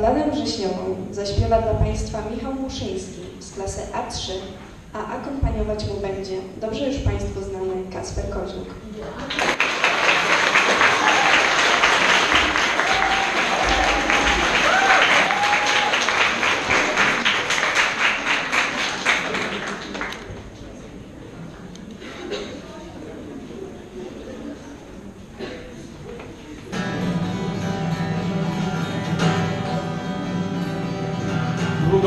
Balladę wrześniową zaśpiewa dla Państwa Michał Muszyński z klasy A3, a akompaniować mu będzie dobrze już Państwu znany Kasper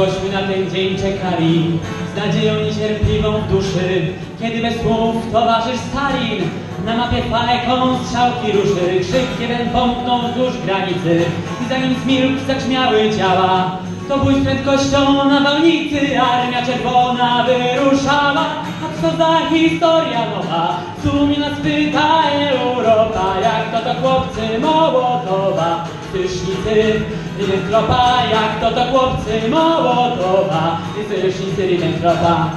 Koziuk. Długośmy na ten dzień czekali, z nadzieją niecierpliwą w duszy, kiedy bez słów towarzysz Stalin na mapie fajką strzałki ruszy, krzyk jeden pomknął wzdłuż granicy i zanim zmilkł zagrzmiały działa, to bój z prędkością nawałnicy, armia czerwona wyruszała, a co za historia nowa, sumie nas pyta Europa, jak to to chłopcy Mołotowa, Tysznicy, Ribbentropa, jak to to chłopcy Mołotowa, Tysznicy, Ribbentropa.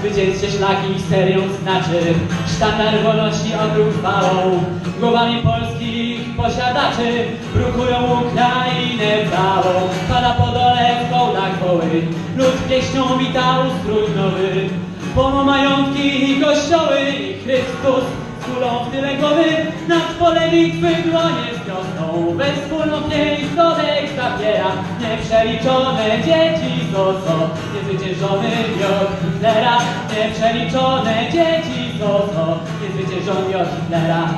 Zwycięzcie szlaki serią znaczy. Sztandar wolności chwałą Głowami polskich posiadaczy Brukują Ukrainę całą. Pada po dole w kołdach woły. Lud pieśnią wita ustrój nowy. Płoną majątki i kościoły I Chrystus z kulą w tyle głowy. Nad pole bitwy dłonie wzniosą Bez wspólnotnej skodek zapiera Nieprzeliczone dzieci. Zoso Niezwyciężony miot Hitlera. Nieprzeliczone dzieci. Zoso Niezwyciężony miot Hitlera.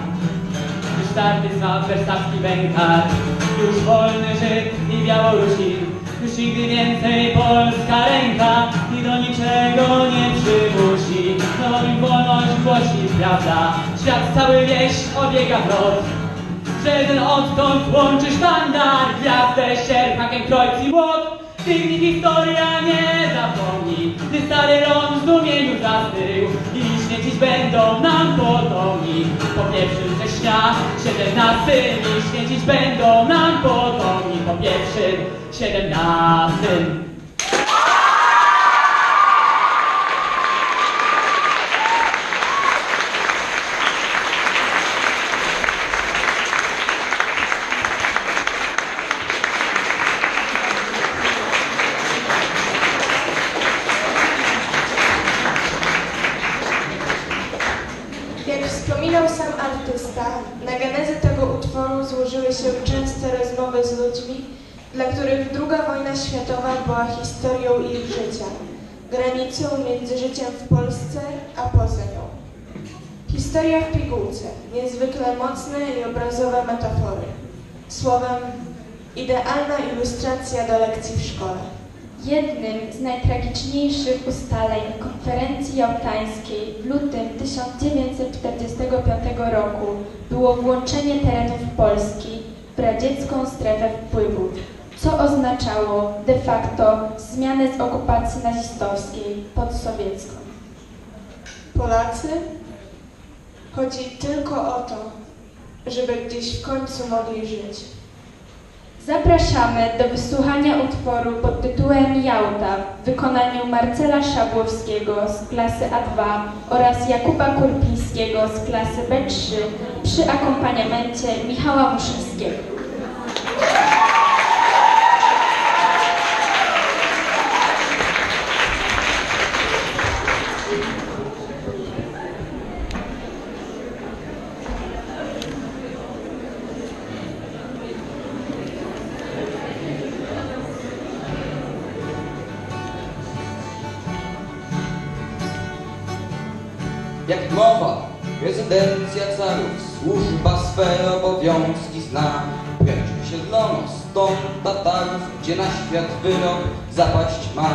Wystarty za wersawski wękar Już wolny Żyd i Białorusin Już nigdy więcej polska ręka I do niczego nie przymusi. No im wolność głosi prawda? Świat cały wieś obiega wrot że ten odtąd łączy sztandar, gwiazdę, sierp, hakiem, krojc i młot. Nigdy historia nie zapomni, gdy stary ląd w zdumieniu zastygł i śmiecić będą nam potomni. Po pierwszym września, siedemnastym i śmiecić będą nam potomni. Po pierwszym, siedemnastym. Jak wspominał sam artysta, na genezę tego utworu złożyły się częste rozmowy z ludźmi, dla których II wojna światowa była historią ich życia, granicą między życiem w Polsce a poza nią. Historia w pigułce, niezwykle mocne i obrazowe metafory. Słowem, idealna ilustracja do lekcji w szkole. Jednym z najtragiczniejszych ustaleń konferencji jałtańskiej w lutym 1945 roku było włączenie terenów Polski w radziecką strefę wpływów, co oznaczało de facto zmianę z okupacji nazistowskiej pod sowiecką. Polacy? Chodzi tylko o to, żeby gdzieś w końcu mogli żyć. Zapraszamy do wysłuchania utworu pod tytułem Jałta w wykonaniu Marcela Szabłowskiego z klasy A2 oraz Jakuba Kurpińskiego z klasy B3 przy akompaniamencie Michała Muszyńskiego. Mowa, rezydencja carów, służba swe obowiązki zna. Precz wysiedlono stąd Tatarów, gdzie na świat wyrok zapaść ma.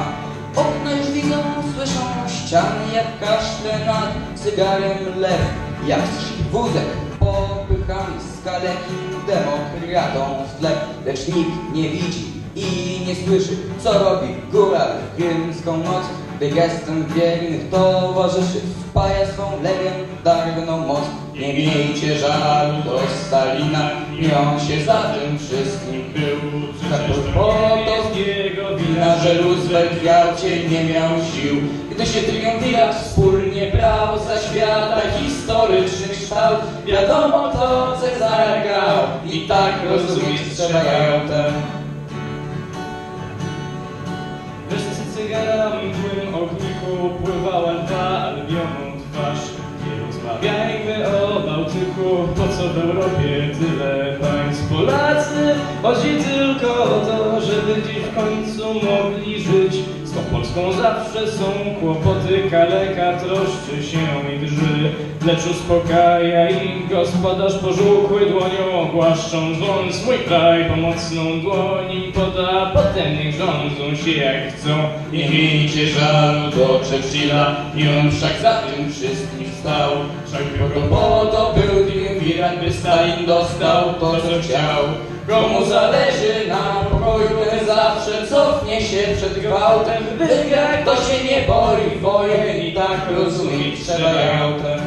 Okna już widzą, słyszą ściany jak kaszle nad cygarem lew. Jak z wózek popychany z kalekim demokratą w tle, lecz nikt nie widzi i nie słyszy, co robi góra w krymską noc, gdy gestem wiernych towarzyszy wpaja swą legendarną moc. Nie miejcie żalu do Stalina, nie on się za tym wszystkim był. Tak to to jego wina, że Roosevelt w Jałcie nie miał sił. Gdy się triumvirat wspólnie brał za świata historyczny kształt, wiadomo to Cezar grał i tak rozumieć trzeba Jałtę. Co w Europie tyle państw. Polacy chodzi tylko o to, żeby gdzieś w końcu mogli żyć. Z tą Polską zawsze są kłopoty, kaleka troszczy się i drży. Lecz uspokaja ich gospodarz pożółkły dłonią ogłaszcząc wąs mój kraj pomocną dłoń im poda, potem niech rządzą się jak chcą. Nie miejcie żalu do Churchilla i on wszak za tym wszystkim stał. Wszak był triumvirat, by Stalin dostał to co chciał. Komu zależy na pokoju, ten zawsze cofnie się przed gwałtem. Wygra, kto się nie boi wojen i tak rozumieć trzeba jałtem.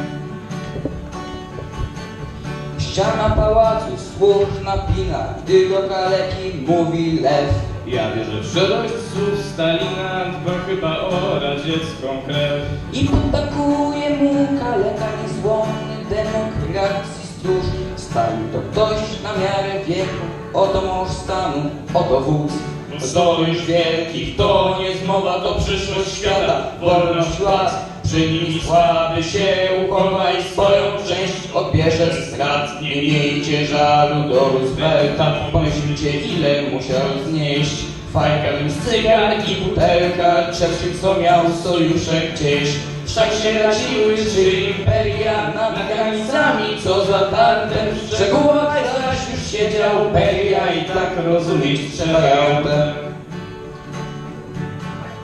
Ściana pałacu słuch napina, gdy do kaleki mówi lew. Ja wierzę w szczerość słów Stalina, dba chyba o radziecką krew. I podtakuje mu kaleka niezłomny demokracji stróż. Stalin to ktoś na miarę wieku, oto mąż stanu, oto wódz. Sojusz wielkich to nie zmowa, to przyszłość świata, wolność władz. Przy nim słaby się uchowa i swoją część odbierze strat. Nie miejcie żalu do Roosevelta, pomyślcie ile musiał znieść. Fajka z cygar i butelka, Churchill co miał sojusze gdzieś. Wszak się radziły trzy imperia nad granicami, co zatarte w szczegółach zaś już siedział peria i tak rozumieć trzeba.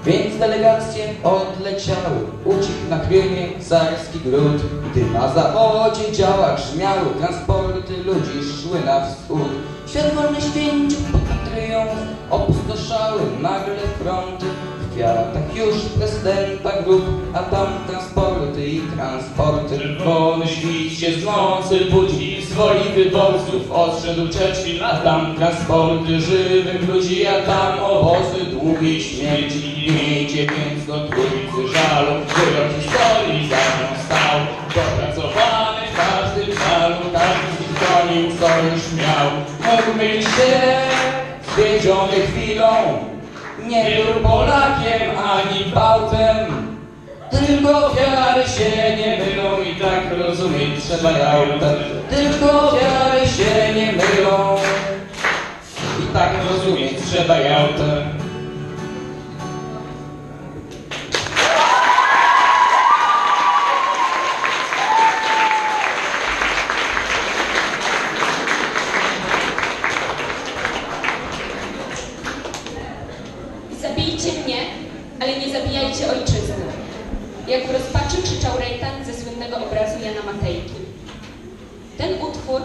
Więc delegacje odleciały, ucichł na Krymie carski gród. Gdy na zachodzie działa grzmiały, transporty ludzi szły na wschód. Świat wolny święcił pod triumf, opustoszały nagle fronty. W kwiatach już prezydenta grup, a tam transporty i transporty. Czerwony świt się z nocy budzi swoich wyborców odszedł Churchill, a tam transporty żywych ludzi, a tam obozy długiej śmierci. Miejcie więc do trójcy żalu, wyrok historii za nią stał. Dopracowany w każdym żalu, każdy z bronił sojusz miał. Mógł być się zwiedziony chwilą, nie był Polakiem ani Bałtem. Tylko ofiary się nie mylą i tak rozumieć trzeba jałtem. Tylko ofiary się nie mylą i tak rozumieć trzeba jałtem.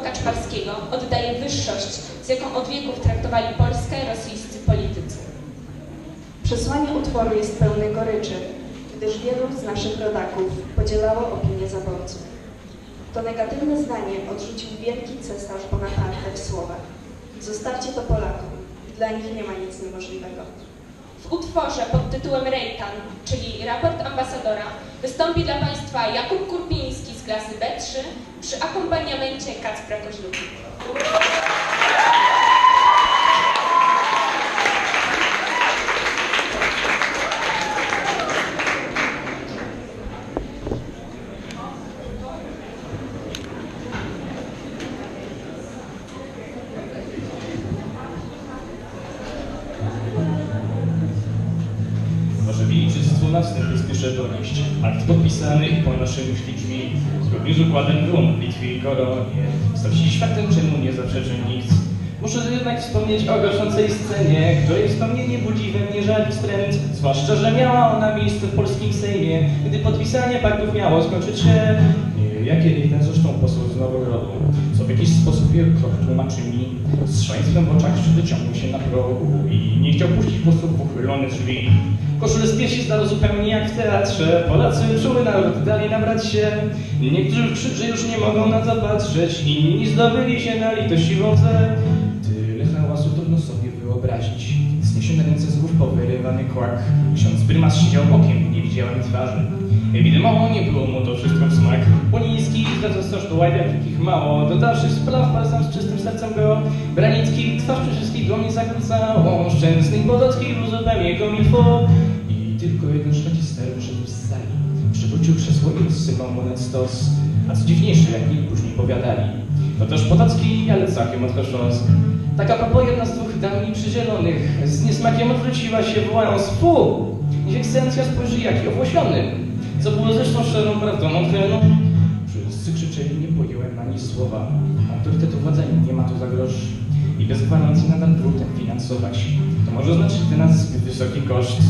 Kaczmarskiego oddaje wyższość, z jaką od wieków traktowali Polskę rosyjscy politycy. Przesłanie utworu jest pełne goryczy, gdyż wielu z naszych rodaków podzielało opinię zaborców. To negatywne zdanie odrzucił wielki cesarz Bonaparte w słowach Zostawcie to Polakom, dla nich nie ma nic niemożliwego. W utworze pod tytułem Rejtan, czyli raport ambasadora, wystąpi dla Państwa Jakub Kurpiński z klasy B3 przy akompaniamencie Kacpra Koźluki. Wielичestwo na wstępie spieszę donieść akt podpisany po naszym śliczmi zgodnie z układem było w Litwie i Koronie. Stał światem, czemu nie zaprzeczy nikt. Muszę jednak wspomnieć o gorszącej scenie, której wspomnienie budzi we mnie żal i wstręt. Zwłaszcza, że miała ona miejsce w polskim Sejmie, gdy podpisanie paktów miało skończyć się. Nie, jakie ten zresztą poseł z Nowogrodu, w jakiś sposób krok tłumaczy mi. Z szaleństwem w oczach wyciągnął się na progu i nie chciał puścić głosu w uchylone drzwi. Koszulę z piersi zdał zupełnie jak w teatrze. Polacy czuły naród, dali nabrać się. Niektórzy krzyczy już nie mogą na to patrzeć. Inni zdobyli się na litość i wodze. Tyle hałasu trudno sobie wyobrazić. Zniesione ręce z głów powyrywany kłak. Ksiądz prymas siedział bokiem, nie widziałem twarzy. Wiadomo, nie było mu to wszystko w smak. Poliński zazdroszcz do łajdak takich mało. Dodawszy spraw palcem z czystym sercem go. Branicki twarz przy wszystkich dłoni zakręcało. Szczęsny Podocki był zupełnie jego milfo. I tylko jeden szlachcister wyszedł z sali. Przywrócił krzesło i rozsypał monet stos. A co dziwniejsze, jak mi później powiadali. To też Potocki, ale całkiem odkoszowski. Taka papo jedna z dwóch dam mi przylzielonych z niesmakiem odwróciła się wołając Fu! Niech ekscelencja spojrzy jaki owłosiony. Co było zresztą szczerą prawdą odkryjoną. Wszyscy krzyczeli, nie pojąłem ani słowa. Autorytetu władza nie ma tu za grosz. I bez gwarancji nadal brutem finansować. To może znaczyć dla nas wysoki koszt.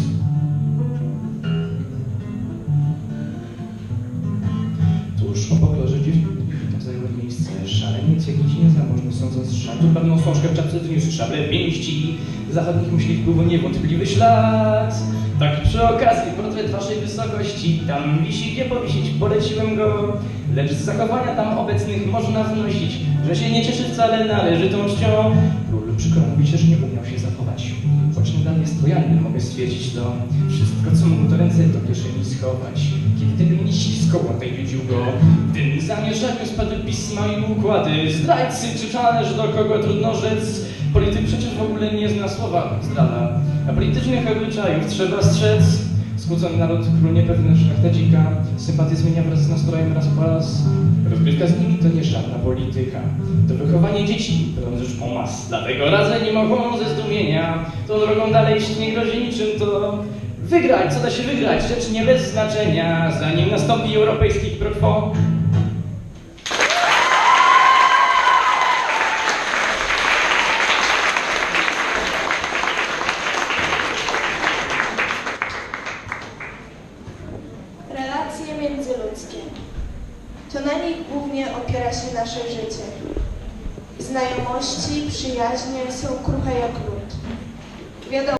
Wniósł szable pięści. Zachodnich myśli wpływu niewątpliwy ślad. Tak przy okazji portret waszej wysokości, tam wisi, gdzie powisić, poleciłem go. Lecz z zachowania tam obecnych można wnosić, że się nie cieszy wcale należytą czcią. Król przykro mówić, że nie umiał się zachować. Trojanny, mogę stwierdzić to. Wszystko, co mógł do ręce do kieszeni schować. Kiedy nie ściskał, odejdził go. W tym zamieszaniu spadły pisma i układy. Zdrajcy krzyczane, że do kogo trudno rzec. Polityk przecież w ogóle nie zna słowa zdrada. A politycznych obyczajów trzeba strzec. Skłócony naród, król niepewny szlachtadzika, sympatie zmienia wraz z nastrojem raz po raz. Rozgrywka z nimi to nie żadna polityka, to wychowanie dzieci, pełen rzecz o mas. Dlatego razem nie mogą ze zdumienia, tą drogą dalej iść nie grozi niczym to... Wygrać, co da się wygrać, rzecz nie bez znaczenia, zanim nastąpi europejski pro.